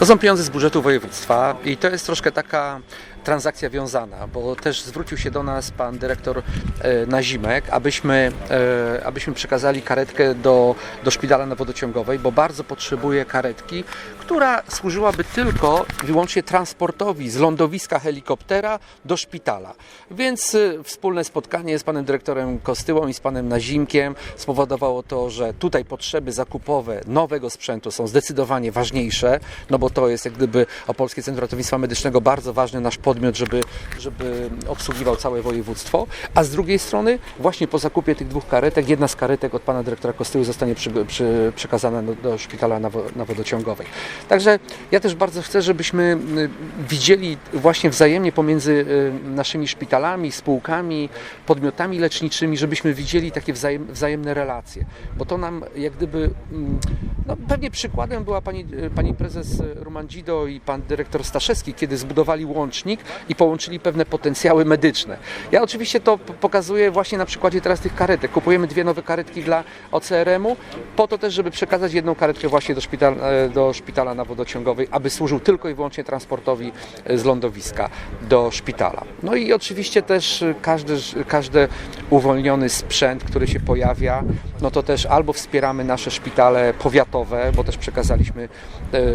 To są pieniądze z budżetu województwa i to jest troszkę taka transakcja wiązana, bo też zwrócił się do nas pan dyrektor e, Nazimek, abyśmy, e, abyśmy przekazali karetkę do, do szpitala na wodociągowej, bo bardzo potrzebuje karetki, która służyłaby tylko wyłącznie transportowi z lądowiska helikoptera do szpitala. Więc e, wspólne spotkanie z panem dyrektorem Kostyłą i z panem Nazimkiem spowodowało to, że tutaj potrzeby zakupowe nowego sprzętu są zdecydowanie ważniejsze, no bo to jest jak gdyby Opolskie Centrum Ratownictwa Medycznego bardzo ważny nasz podmiot, żeby, żeby obsługiwał całe województwo, a z drugiej strony właśnie po zakupie tych dwóch karetek, jedna z karetek od pana dyrektora Kostyły zostanie przy, przy, przekazana do, do szpitala na, na wodociągowej. Także ja też bardzo chcę, żebyśmy y, widzieli właśnie wzajemnie pomiędzy y, naszymi szpitalami, spółkami, podmiotami leczniczymi, żebyśmy widzieli takie wzajem, wzajemne relacje, bo to nam jak gdyby, mm, no pewnie przykładem była pani, pani prezes Rumandzido i pan dyrektor Staszewski, kiedy zbudowali łącznik i połączyli pewne potencjały medyczne. Ja oczywiście to pokazuję właśnie na przykładzie teraz tych karetek. Kupujemy dwie nowe karetki dla OCRM-u, po to też, żeby przekazać jedną karetkę właśnie do, szpital, e, do szpitala na wodociągowej, aby służył tylko i wyłącznie transportowi e, z lądowiska do szpitala. No i oczywiście też e, każdy, każdy uwolniony sprzęt, który się pojawia, no to też albo wspieramy nasze szpitale powiatowe, bo też przekazaliśmy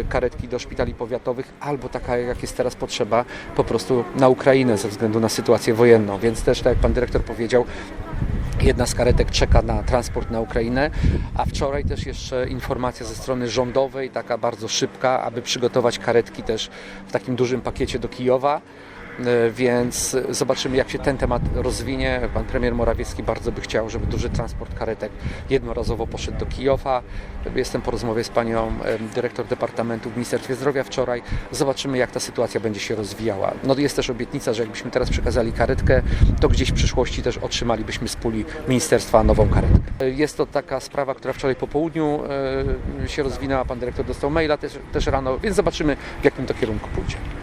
karetki do szpitali powiatowych, albo taka jak jest teraz potrzeba, po prostu na Ukrainę ze względu na sytuację wojenną. Więc też, tak jak pan dyrektor powiedział, Jedna z karetek czeka na transport na Ukrainę, a wczoraj też jeszcze informacja ze strony rządowej, taka bardzo szybka, aby przygotować karetki też w takim dużym pakiecie do Kijowa. E, Więc zobaczymy, jak się ten temat rozwinie. Pan premier Morawiecki bardzo by chciał, żeby duży transport karetek jednorazowo poszedł do Kijowa. Jestem po rozmowie z panią dyrektor Departamentu w Ministerstwie Zdrowia wczoraj. Zobaczymy, jak ta sytuacja będzie się rozwijała. No jest też obietnica, że jakbyśmy teraz przekazali karetkę, to gdzieś w przyszłości też otrzymalibyśmy z puli ministerstwa nową karetkę. E, Jest to taka sprawa, która wczoraj po południu e, się rozwinęła. Pan dyrektor dostał maila też, też rano, więc zobaczymy, w jakim to kierunku pójdzie.